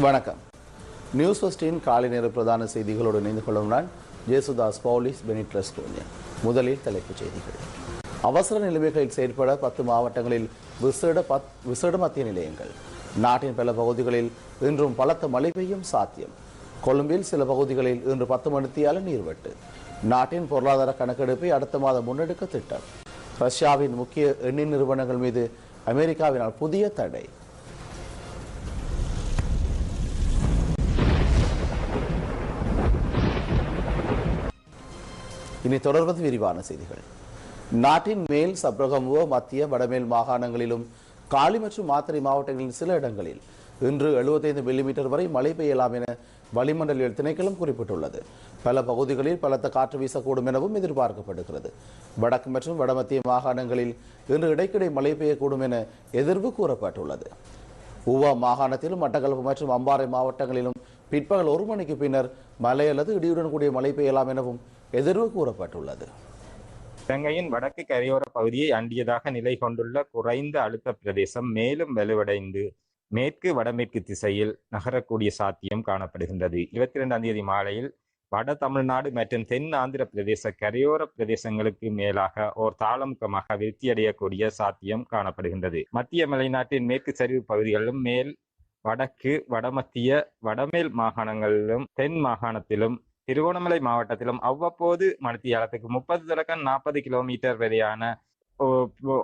வணக்கம். நியூஸ் ஃபஸ்டின் காலை நேர பிரதான செய்திகளோடு இணைந்து கொள்ளும் நான் ஜேசுதாஸ் பவுலிஸ் பெனிட்ரஸ் கோனியா. முதலில் தலைப்புச் செய்திகள். அவசர நிலைமைகளில் செயற்பட பத்து மாவட்டங்களில் விசேட பத் விசேட மத்திய நிலையங்கள். நாட்டின் பல பகுதிகளில் இன்றும் பலத்த மழை பெய்யும் சாத்தியம். கொழும்பில் சில பகுதிகளில் இன்று பத்து மணித்தியால நீர்வெட்டு. நாட்டின் பொருளாதார கணக்கெடுப்பை அடுத்த மாதம் முன்னெடுக்க திட்டம். ரஷ்யாவின் முக்கிய எண்ணெய் நிறுவனங்கள் மீது அமெரிக்காவினால் புதிய தடை. இனி தொடர்வது விரிவான செய்திகள். நாட்டின் மேல் சப்ரகமுவ மத்திய வடமேல் மாகாணங்களிலும் காலி மற்றும் மாத்தறை மாவட்டங்களின் சில இடங்களில் இன்று 75 மில்லிமீட்டர் வரை மழை பெய்யலாம் என வளிமண்டலியல் திணைக்களம் குறிப்பிட்டுள்ளது. பல பகுதிகளில் பலத்த காற்று வீசக்கூடும் எனவும் எதிர்பார்க்கப்படுகிறது. வடக்கு மற்றும் வடமத்திய மாகாணங்களில் இன்று இடைக்கிடை மழை பெய்யக்கூடும் என எதிர்வு கூறப்பட்டுள்ளது. உவா மாகாணத்திலும் மட்டக்களப்பு மற்றும் அம்பாறை மாவட்டங்களிலும் பிற்பகல் ஒரு மணிக்கு பின்னர் மழை அல்லது இடியுடன் கூடிய மழை பெய்யலாம் எனவும் எதிர்வு கூறப்பட்டுள்ளது. இலங்கையின் வடக்கு கரையோர பகுதியை அண்டியதாக நிலை கொண்டுள்ள குறைந்த அழுத்த பிரதேசம் மேலும் வலுவடைந்து மேற்கு வடமேற்கு திசையில் நகரக்கூடிய சாத்தியம் காணப்படுகின்றது. இருபத்தி இரண்டாம் தேதி மாலையில் வட தமிழ்நாடு மற்றும் தென் ஆந்திர பிரதேச கரையோர பிரதேசங்களுக்கு மேலாக ஓர் தாளமுகமாக விருத்தியடையக்கூடிய சாத்தியம் காணப்படுகின்றது. மத்திய மலைநாட்டின் மேற்கு சரிவு பகுதிகளிலும் மேல் வடக்கு வடமத்திய வடமேல் மாகாணங்களிலும் தென் மாகாணத்திலும் திருகோணமலை மாவட்டத்திலும் அவ்வப்போது மணித்தியாலத்துக்கு முப்பது தொடக்கம் நாற்பது கிலோமீட்டர் வரையான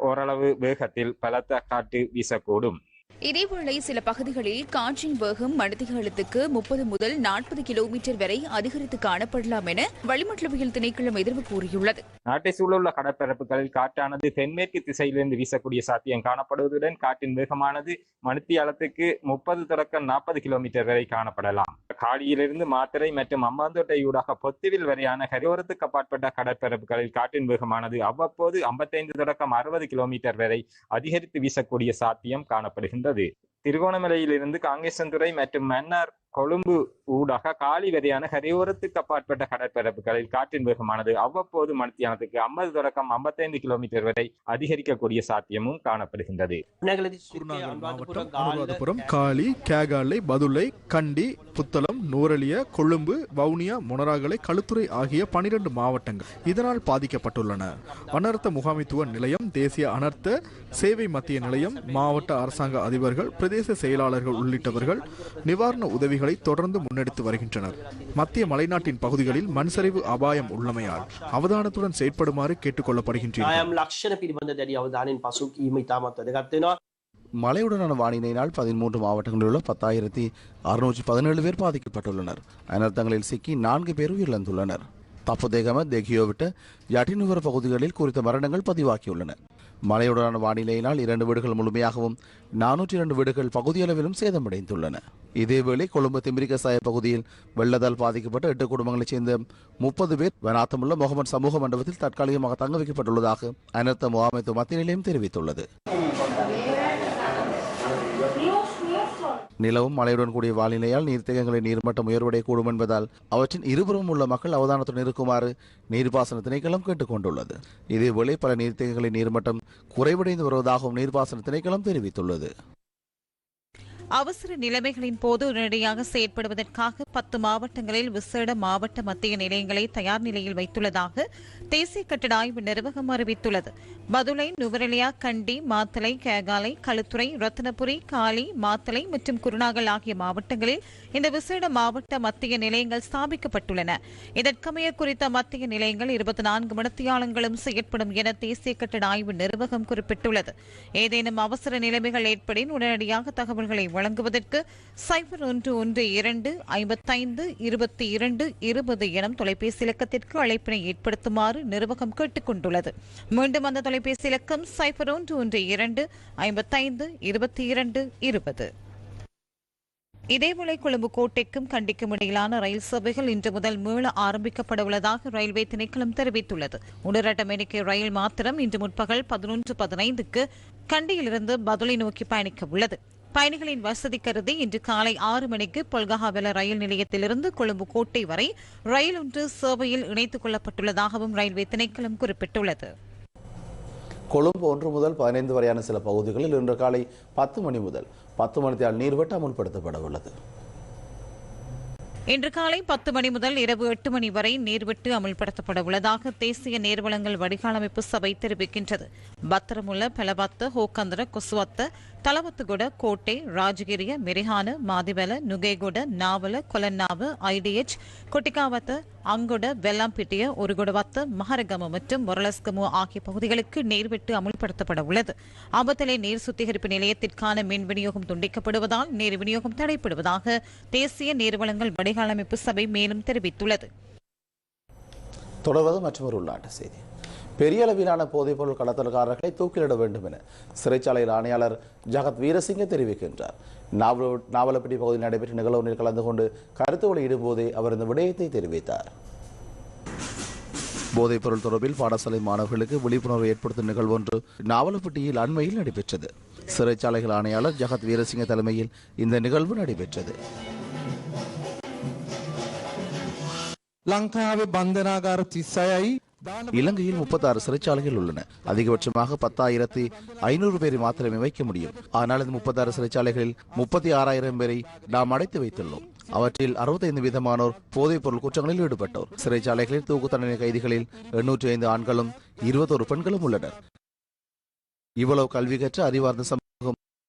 ஓரளவு வேகத்தில் பலத்த காற்று வீசக்கூடும். இதேவேளை சில பகுதிகளில் காற்றின் வேகம் மணித்தியாலத்துக்கு முப்பது முதல் நாற்பது கிலோமீட்டர் வரை அதிகரித்து காணப்படலாம் என வளிமண்டலவியல் திணைக்களம் எதிர்வு கூறியுள்ளது. நாட்டை சூழலுள்ள கடற்பரப்புகளில் காற்றானது தென்மேற்கு திசையிலிருந்து வீசக்கூடிய சாத்தியம் காணப்படுவதுடன் காற்றின் வேகமானது மணித்தியாலத்துக்கு முப்பது தொடக்கம் நாற்பது கிலோமீட்டர் வரை காணப்படலாம். காலியிலிருந்து மாத்திரை மற்றும் அம்பாந்தோட்டை ஊடாக பொத்துவில் வரையான கரையோரத்துக்கு அப்பாற்பட்ட கடற்பரப்புகளில் காற்றின் வேகமானது அவ்வப்போது ஐம்பத்தைந்து தொடக்கம் அறுபது கிலோமீட்டர் வரை அதிகரித்து வீசக்கூடிய சாத்தியம் காணப்படுகின்றது. திருகோணமலையிலிருந்து காங்கேசன்துறை மற்றும் மன்னார் கொழும்பு ஊடாக காலி வரையான கரையோரத்துக்கு அப்பாற்பட்ட கடற்பரப்புகளில் காற்றின் வேகமானது அவ்வப்போது மணித்தியானத்துக்கு ஐம்பது தொடக்கம் ஐம்பத்தைந்து கிலோமீட்டர் வரை அதிகரிக்கக்கூடிய சாத்தியமும் காணப்படுகின்றது. அனுராதபுரம் காலி கேகாலை பதுளை கண்டி புத்தளம் நூரலிய கொழும்பு வவுனியா மொனராகலை களுத்துறை ஆகிய பனிரெண்டு மாவட்டங்கள் இதனால் பாதிக்கப்பட்டுள்ளன. அனர்த்த முகாமைத்துவ நிலையம் தேசிய அனர்த்த சேவை மத்திய நிலையம் மாவட்ட அரசாங்க அதிபர்கள் பிரதேச செயலாளர்கள் உள்ளிட்டவர்கள் நிவாரண உதவிகளை பணிகளை தொடர்ந்து முன்னெடுத்து வருகின்றனர். மத்திய மலைநாட்டின் பகுதிகளில் மண்சரிவு அபாயம் உள்ளமையால் அவதானத்துடன் செயற்படுமாறு கேட்டுக்கொள்ளப்படுகின்றனர் மழையுடனான வானிலையினால் பதிமூன்று மாவட்டங்களில் உள்ள பத்தாயிரத்தி அறுநூற்றி பதினேழு பேர் பாதிக்கப்பட்டுள்ளனர். அனர்த்தங்களில் சிக்கி நான்கு பேர் உயிரிழந்துள்ளனர். தப்புதேகம தேகியோவிட்ட யட்டினுகர பகுதிகளில் குறித்த மரணங்கள் பதிவாகியுள்ளன. மழையுடனான வானிலையினால் இரண்டு வீடுகள் முழுமையாகவும் நானூற்றி இரண்டு வீடுகள் பகுதியளவிலும் சேதமடைந்துள்ளன. இதேவேளை கொழும்பு திமிரிகசாய பகுதியில் வெள்ளத்தால் பாதிக்கப்பட்ட எட்டு குடும்பங்களைச் சேர்ந்த முப்பது பேர் வனாத்தமுள்ள முகமது சமூக மண்டபத்தில் தற்காலிகமாக தங்க வைக்கப்பட்டுள்ளதாக அனர்த்த முகாமைத்துவ மத்திய நிலையம் தெரிவித்துள்ளது. நிலவும் மழையுடன் கூடிய வானிலையால் நீர்த்தேக்கங்களின் நீர்மட்டம் உயர்வடையக்கூடும் என்பதால் அவற்றின் இருபுறமும் உள்ள மக்கள் அவதானத்துடன் இருக்குமாறு நீர்ப்பாசன திணைக்களம் கேட்டுக்கொண்டுள்ளது. இதேவேளை பல நீர்த்தேக்கங்களின் நீர்மட்டம் குறைவடைந்து வருவதாகவும் நீர்ப்பாசன திணைக்களம் தெரிவித்துள்ளது. அவசர நிலைமைகளின் போது உடனடியாக செயற்படுவதற்காக பத்து மாவட்டங்களில் விசேட மாவட்ட மத்திய நிலையங்களை தயார் நிலையில் வைத்துள்ளதாக தேசிய கட்டட ஆய்வு நிர்வாகம் அறிவித்துள்ளது. பதுளை நுவரெலியா கண்டி மாத்தளை கேகாலை களுத்துறை ரத்னபுரி காலி மாத்தளை மற்றும் குருநாகல் ஆகிய மாவட்டங்களில் இந்த விசேட மாவட்ட மத்திய நிலையங்கள் ஸ்தாபிக்கப்பட்டுள்ளன. இதற்கமைய குறித்த மத்திய நிலையங்கள் இருபத்தி நான்கு மணித்தியாலங்களும் செயற்படும் என தேசிய கட்டட ஆய்வு நிர்வாகம் குறிப்பிட்டுள்ளது. ஏதேனும் அவசர நிலைமைகள் ஏற்படின் உடனடியாக தகவல்களை வழங்குவதற்கு சைபர் ஒன்று ஒன்று இரண்டு ஐம்பத்தைந்து இருபத்தி இரண்டு இருபது எனும் தொலைபேசி இலக்கத்திற்கு அழைப்பினை ஏற்படுத்துமாறு நிர்வாகம் கேட்டுக் கொண்டுள்ளது. மீண்டும் அந்த தொலைபேசி இலக்கம் சைபர் ஒன்று ஒன்று இரண்டு ஐம்பத்தைந்து இருபத்தி இரண்டு இருபது. இதேவேளை கொழும்பு கோட்டைக்கும் கண்டிக்கும் இடையிலான ரயில் சேவைகள் இன்று முதல் மீள ஆரம்பிக்கப்பட உள்ளதாக ரயில்வே திணைக்களம் தெரிவித்துள்ளது. உடரட்டம் எண்ணிக்கை ரயில் மாத்திரம் இன்று முற்பகல் பதினொன்று பதினைந்துக்கு கண்டியிலிருந்து பதுளை நோக்கி பயணிக்க உள்ளது. பயணிகளின் வசதி கருதி இன்று காலை ஆறு மணிக்கு பொல்கஹாவெல ரயில் நிலையத்திலிருந்து கொழும்பு கோட்டை வரை ரயில் ஒன்று சேவையில் இணைத்துக் கொள்ளப்பட்டுள்ளதாகவும் ரயில்வே திணைக்களம் குறிப்பிட்டுள்ளது. கொழும்பு ஒன்று முதல் பதினைந்து வரையான சில பகுதிகளில் இன்று காலை பத்து மணி முதல் பத்து மணித்தால் நீர்வெட்டு அமுல்படுத்தப்பட உள்ளது. இன்று காலை பத்து மணி முதல் இரவு எட்டு மணி வரை நீர்வெட்டு அமல்படுத்தப்பட உள்ளதாக தேசிய நீர்வளங்கள் வடிகாலமைப்பு சபை தெரிவிக்கின்றது. பத்திரமுள்ள பெலபத்த ஹோக்கந்தர கொசுவத்த தலவத்துகுட கோட்டை ராஜகிரிய மெரிஹான மாதிவெல நுகேகுட நாவல கொலன்னாவு ஐடிஎச் கொட்டிகாவத்த அங்குட வெள்ளாம்பிட்டிய ஒருகுடவத்த மகரகமு மற்றும் மொரலஸ்கமு ஆகிய பகுதிகளுக்கு நீர்வெட்டு அமுல்படுத்தப்பட உள்ளது. ஆபத்தலை நீர் சுத்திகரிப்பு நிலையத்திற்கான மின் விநியோகம் துண்டிக்கப்படுவதால் நீர் விநியோகம் தடைப்படுவதாக தேசிய நீர்வளங்கள் வடிகாலமைப்பு சபை மேலும் தெரிவித்துள்ளது. தொடர்வது மற்றொரு உள்நாட்டு செய்தி. பெரிய அளவிலான போதைப்பொருள் கடத்தல்காரர்களை தூக்கிலிட வேண்டும் என சிறைச்சாலையில் ஆணையாளர் ஜகத் வீரசிங்க தெரிவிக்கின்றார் நாவல நாவலப்பட்டி பகுதியில் நடைபெற்ற நிகழ்வுகளில் கலந்து கொண்டு கருத்து வெளியிடும் போதே அவர் இந்த விடயத்தை தெரிவித்தார் போதைப்பொருள் தொடர்பில் பாடசாலை மாணவர்களுக்கு விழிப்புணர்வு ஏற்படுத்தும் நிகழ்வு ஒன்று நாவலப்பட்டியில் அண்மையில் நடைபெற்றது சிறைச்சாலைகள் ஆணையாளர் ஜகத் வீரசிங்க தலைமையில் இந்த நிகழ்வு நடைபெற்றது ලංකාවේ බන්ධනාගාර තිස්සයයි இலங்கையில் முப்பத்தாறு சிறைச்சாலைகள் உள்ளன. அதிகபட்சமாக பத்தாயிரத்தி ஐநூறு பேரை மாத்திரமே வைக்க முடியும். ஆனால் இந்த முப்பத்தாறு சிறைச்சாலைகளில் முப்பத்தி ஆறாயிரம் பேரை நாம் அடைத்து வைத்துள்ளோம். அவற்றில் அறுபத்தைந்து விதமானோர் போதைப் பொருள் குற்றங்களில் ஈடுபட்டோர். சிறைச்சாலைகளில் தூக்கு தண்டனை கைதிகளில் எண்ணூற்றி ஐந்து ஆண்களும் இருபத்தோரு பெண்களும் உள்ளனர். இவ்வளவு கல்வி கற்ற அறிவார்ந்த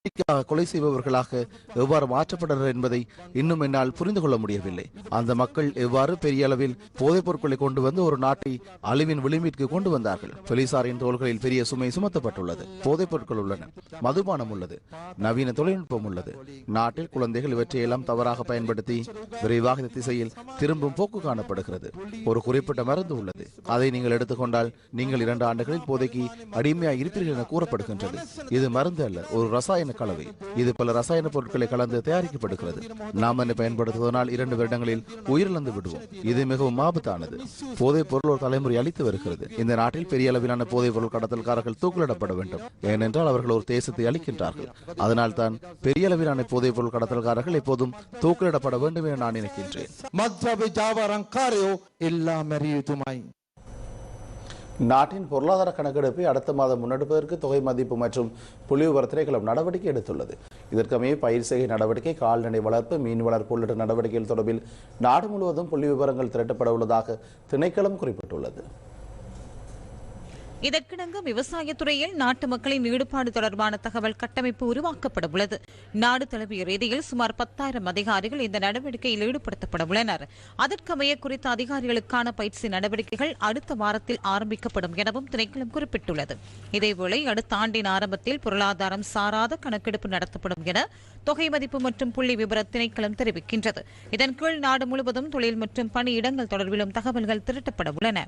நம்பிக்கையாக கொலை செய்பவர்களாக எவ்வாறு மாற்றப்பட்டனர் என்பதை இன்னும் என்னால் புரிந்து கொள்ள முடியவில்லை. அந்த மக்கள் எவ்வாறு பெரிய அளவில் போதைப் பொருட்களை கொண்டு வந்து ஒரு நாட்டை அழிவின் விளிம்பிற்கு கொண்டு வந்தார்கள்? போலீசாரின் தோள்களில் பெரிய சுமை சுமத்தப்பட்டுள்ளது. போதைப் பொருட்கள் உள்ளன. மதுபானம் உள்ளது. நவீன தொழில்நுட்பம் உள்ளது. நாட்டில் குழந்தைகள் இவற்றையெல்லாம் தவறாக பயன்படுத்தி விரைவாக இந்த திசையில் திரும்பும் போக்கு காணப்படுகிறது. ஒரு குறிப்பிட்ட மருந்து உள்ளது. அதை நீங்கள் எடுத்துக்கொண்டால் நீங்கள் இரண்டு ஆண்டுகளில் போதைக்கு அடிமையாக இருப்பீர்கள் என கூறப்படுகின்றது. இது மருந்து அல்ல ஒரு ரசாயன ரசாயன கலவை. இது பல ரசாயன பொருட்களை கலந்து தயாரிக்கப்படுகிறது. நாம் என்னை பயன்படுத்துவதனால் இரண்டு வருடங்களில் உயிரிழந்து விடுவோம். இது மிகவும் ஆபத்தானது. போதைப் பொருள் ஒரு தலைமுறை அளித்து வருகிறது. இந்த நாட்டில் பெரிய அளவிலான போதைப் பொருள் கடத்தல்காரர்கள் தூக்கிலிடப்பட வேண்டும். ஏனென்றால் அவர்கள் ஒரு தேசத்தை அளிக்கின்றார்கள் அதனால் தான் பெரிய அளவிலான போதைப் பொருள் கடத்தல்காரர்கள் எப்போதும் தூக்கிலிடப்பட வேண்டும் என நான் நினைக்கின்றேன். நாட்டின் பொருளாதார கணக்கெடுப்பை அடுத்த மாதம் முன்னெடுப்பதற்கு தொகை மதிப்பு மற்றும் புள்ளிவிவர திணைக்களம் நடவடிக்கை எடுத்துள்ளது. இதற்கமைய பயிர் செய்கை நடவடிக்கை கால்நடை வளர்ப்பு மீன் வளர்ப்பு உள்ளிட்ட நடவடிக்கைகள் தொடர்பில் நாடு முழுவதும் புள்ளி விவரங்கள் திரட்டப்பட உள்ளதாக திணைக்களம் குறிப்பிட்டுள்ளது. இதற்கிணங்க விவசாயத்துறையில் நாட்டு மக்களின் ஈடுபாடு தொடர்பான தகவல் கட்டமைப்பு உருவாக்கப்பட உள்ளது. நாடு தழுவிய ரீதியில் சுமார் பத்தாயிரம் அதிகாரிகள் இந்த நடவடிக்கையில் ஈடுபடுத்தப்பட உள்ளனர். அதற்கமைய குறித்த அதிகாரிகளுக்கான பயிற்சி நடவடிக்கைகள் அடுத்த வாரத்தில் ஆரம்பிக்கப்படும் எனவும் திணைக்களம் குறிப்பிட்டுள்ளது. இதேவேளை அடுத்த ஆண்டின் ஆரம்பத்தில் பொருளாதாரம் சாராத கணக்கெடுப்பு நடத்தப்படும் என தொகை மதிப்பு மற்றும் புள்ளி விவர திணைக்களம் தெரிவிக்கின்றது. இதன் கீழ் நாடு முழுவதும் தொழில் மற்றும் பணியிடங்கள் தொடர்பிலும் தகவல்கள் திரட்டப்பட உள்ளன.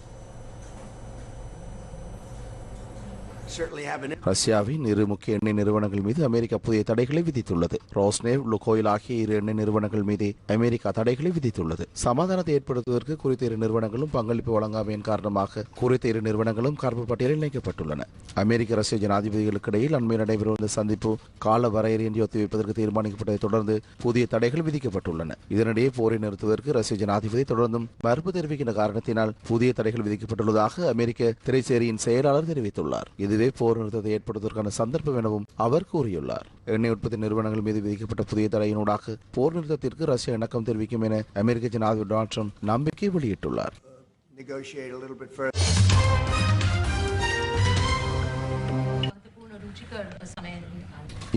ரஷ்யாவின் இரு முக்கிய எண்ணெய் நிறுவனங்கள் மீது அமெரிக்கா புதிய தடைகளை விதித்துள்ளது. ரோஸ்னேவ் லுகோயில் ஆகிய இரு எண்ணெய் நிறுவனங்கள் மீது அமெரிக்கா தடைகளை விதித்துள்ளது. சமாதானத்தை ஏற்படுத்துவதற்கு குறித்த இரு நிறுவனங்களும் பங்களிப்பு வழங்காமையின் காரணமாக குறித்த இரு நிறுவனங்களும் கருப்பு பட்டியலில் இணைக்கப்பட்டுள்ளன. அமெரிக்க ரஷ்ய ஜனாதிபதிகளுக்கு இடையில் அண்மையில் நடைபெறும் இந்த சந்திப்பு கால வரையறையின்றி ஒத்திவைப்பதற்கு தீர்மானிக்கப்பட்டதை தொடர்ந்து புதிய தடைகள் விதிக்கப்பட்டுள்ளன. இதனிடையே போரை நிறுத்துவதற்கு ரஷ்ய ஜனாதிபதி தொடர்ந்தும் மறுப்பு தெரிவிக்கின்ற காரணத்தினால் புதிய தடைகள் விதிக்கப்பட்டுள்ளதாக அமெரிக்க திரைச்சேரியின் செயலாளர் தெரிவித்துள்ளார். இது இதுவே போர் நிறுத்தத்தை ஏற்படுவதற்கான சந்தர்ப்பம் எனவும் அவர் கூறியுள்ளார். எண்ணெய் உற்பத்தி நிறுவனங்கள் மீது விதிக்கப்பட்ட புதிய தடையினூடாக போர் நிறுத்தத்திற்கு ரஷ்யா இணக்கம் தெரிவிக்கும் என அமெரிக்க ஜனாதிபதி டொனால்ட் ட்ரம்ப் நம்பிக்கை வெளியிட்டுள்ளார்.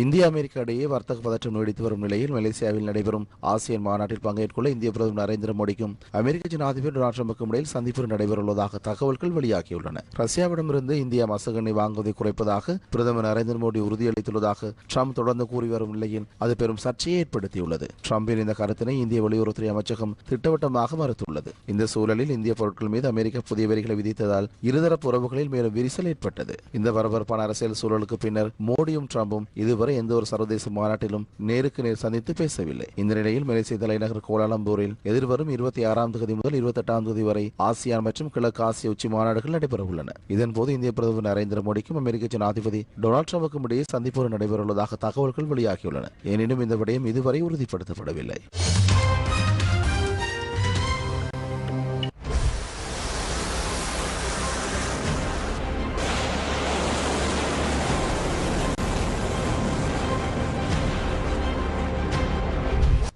இந்திய அமெரிக்கா இடையே வர்த்தக பதற்றம் நீடித்து வரும் நிலையில் மலேசியாவில் நடைபெறும் ஆசியன் மாநாட்டில் பங்கேற்றுள்ள இந்திய பிரதமர் நரேந்திர மோடிக்கும் அமெரிக்க ஜனாதிபதி டொனால்ட் ட்ரம்புக்கும் இடையில் சந்திப்பு நடைபெறவுள்ளதாக தகவல்கள் வெளியாகியுள்ளன. ரஷ்யாவிடமிருந்து இந்தியா மசகனை வாங்குவதை குறைப்பதாக பிரதமர் நரேந்திர மோடி உறுதியளித்துள்ளதாக ட்ரம்ப் தொடர்ந்து கூறி வரும் நிலையில் அது பெரும் சர்ச்சையை ஏற்படுத்தியுள்ளது. ட்ரம்பின் இந்த கருத்தினை இந்திய வெளியுறவுத்துறை அமைச்சகம் திட்டவட்டமாக மறுத்துள்ளது. இந்த சூழலில் இந்திய பொருட்கள் மீது அமெரிக்கா புதிய வரிகளை விதித்ததால் இருதரப்பு உறவுகளில் மேலும் விரிசல் ஏற்பட்டது. இந்த பரபரப்பான அரசியல் சூழலுக்கு பின்னர் மோடியும் ட்ரம்பும் இதுவரை எந்த ஒரு சர்வதேச மாநாட்டிலும் நேருக்கு நேர் சந்தித்து பேசவில்லை. இந்த நிலையில் மலேசிய தலைநகர் கோலாலம்பூரில் எதிர்வரும் இருபத்தி ஆறாம் தேதி முதல் இருபத்தி எட்டாம் தேதி வரை ஆசியான் மற்றும் கிழக்கு ஆசிய உச்சி மாநாடுகள் நடைபெற உள்ளன இதன்போது இந்திய பிரதமர் நரேந்திர மோடிக்கும் அமெரிக்க ஜனாதிபதி டொனால்ட் ட்ரம்புக்கும் இடையே சந்திப்பு நடைபெறவுள்ளதாக தகவல்கள் வெளியாகியுள்ளன. எனினும் இந்த விடயம் இதுவரை உறுதிப்படுத்தப்படவில்லை.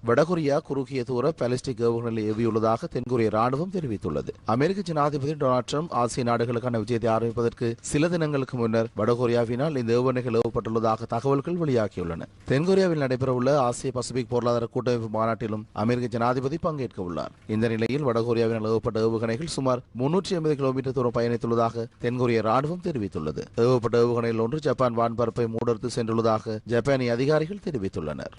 வடகொரியா குறுகிய தூர பாலிஸ்டிக் ஏவுகணைகளை ஏவியுள்ளதாக தென்கொரிய ராணுவம் தெரிவித்துள்ளது. அமெரிக்க ஜனாதிபதி டொனால்ட் ட்ரம்ப் ஆசிய நாடுகளுக்கான விஜயத்தை ஆரம்பிப்பதற்கு சில தினங்களுக்கு முன்னர் வடகொரியாவினால் இந்த ஏவுகணைகள் ஏவப்பட்டுள்ளதாக தகவல்கள் வெளியாகியுள்ளன. தென்கொரியாவில் நடைபெறவுள்ள ஆசிய பசிபிக் பொருளாதார கூட்டமைப்பு மாநாட்டிலும் அமெரிக்க ஜனாதிபதி பங்கேற்க உள்ளார். இந்த நிலையில் வடகொரியாவினால் ஏவப்பட்ட ஏவுகணைகள் சுமார் முன்னூற்றி ஐம்பது கிலோமீட்டர் தூரம் பயணித்துள்ளதாக தென்கொரிய ராணுவம் தெரிவித்துள்ளது. ஏவப்பட்ட ஏவுகணையில் ஒன்று ஜப்பான் வான்பரப்பை மூடர்த்து சென்றுள்ளதாக ஜப்பானிய அதிகாரிகள் தெரிவித்துள்ளனர்.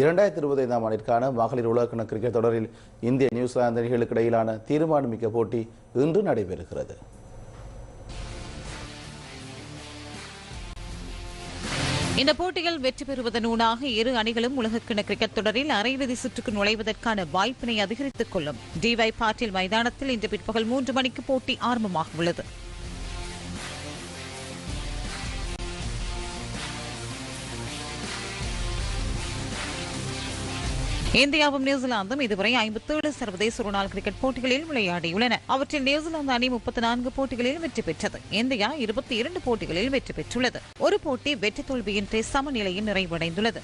இரண்டாயிரத்தி இருபத்தி ஐந்தாம் ஆண்டிற்கான மகளிர் உலகக்கண கிரிக்கெட் தொடரில் இந்திய நியூசிலாந்து அணிகளுக்கு இடையிலான தீர்மானமிக்க போட்டி இன்று நடைபெறுகிறது. இந்த போட்டியில் வெற்றி பெறுவதனூடாக இரு அணிகளும் உலகக்கிண கிரிக்கெட் தொடரில் அரையிறுதி சுற்றுக்கு நுழைவதற்கான வாய்ப்பினை அதிகரித்துக் கொள்ளும். டிவை பாட்டீல் மைதானத்தில் இன்று பிற்பகல் மூன்று மணிக்கு போட்டி ஆரம்பமாக உள்ளது இந்தியாவும் நியூசிலாந்தும் இதுவரை ஐம்பத்தேழு சர்வதேச ஒருநாள் கிரிக்கெட் போட்டிகளில் விளையாடியுள்ளன. அவற்றில் நியூசிலாந்து அணி முப்பத்தி நான்கு போட்டிகளில் வெற்றி பெற்றது. இந்தியா இருபத்தி இரண்டு போட்டிகளில் வெற்றி பெற்றுள்ளது. ஒரு போட்டி வெற்றி தோல்வியின்றி சமநிலையில் நிறைவடைந்துள்ளது.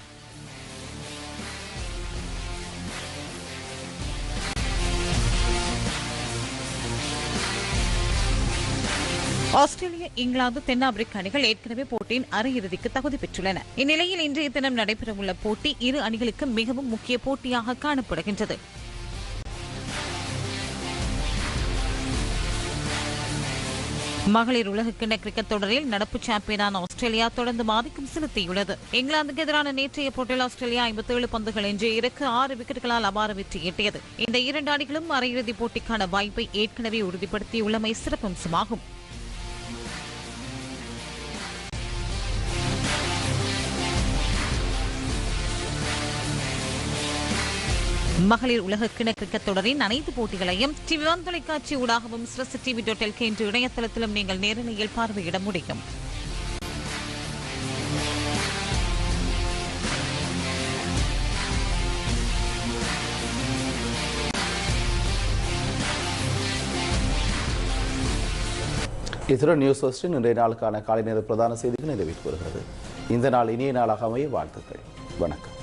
ஆஸ்திரேலியா இங்கிலாந்து தென்னாப்பிரிக்க அணிகள் ஏற்கனவே போட்டியின் அரையிறுதிக்கு தகுதி பெற்றுள்ளன. இந்நிலையில் இன்றைய தினம் நடைபெறவுள்ள போட்டி இரு அணிகளுக்கு மிகவும் முக்கிய போட்டியாக காணப்படுகின்றது. மகளிர் உலகக்கிண்ண கிரிக்கெட் தொடரில் நடப்பு சாம்பியனான ஆஸ்திரேலியா தொடர்ந்து ஆதிக்கம் செலுத்தியுள்ளது இங்கிலாந்துக்கு எதிரான நேற்றைய போட்டியில் ஆஸ்திரேலியா ஐம்பத்தேழு பந்துகள் என்று இருக்கு ஆறு விக்கெட்டுகளால் அபார வெற்றி எட்டியது. இந்த இரண்டு அணிகளும் அரையிறுதிப் போட்டிக்கான வாய்ப்பை ஏற்கனவே உறுதிப்படுத்தியுள்ளமை சிறப்பம்சமாகும். மகளிர் உலக கிண கிரிக்கெட் தொடரின் அனைத்து போட்டிகளையும் டிவி ஒன் தொலைக்காட்சி ஊடாகவும் சிரஸ் டிவி டாட் எல்கே என்ற இணையதளத்திலும் நீங்கள் நேரலையில் பார்வையிட முடியும். இத்துடன் நியூஸ் ஃபர்ஸ்டின் இன்றைய நாளுக்கான காலை நேர பிரதான செய்திகள் நிறைவேற்றி வருகிறது. இந்த நாள் இனிய நாளாக அமைய வாழ்த்துக்கள். வணக்கம்.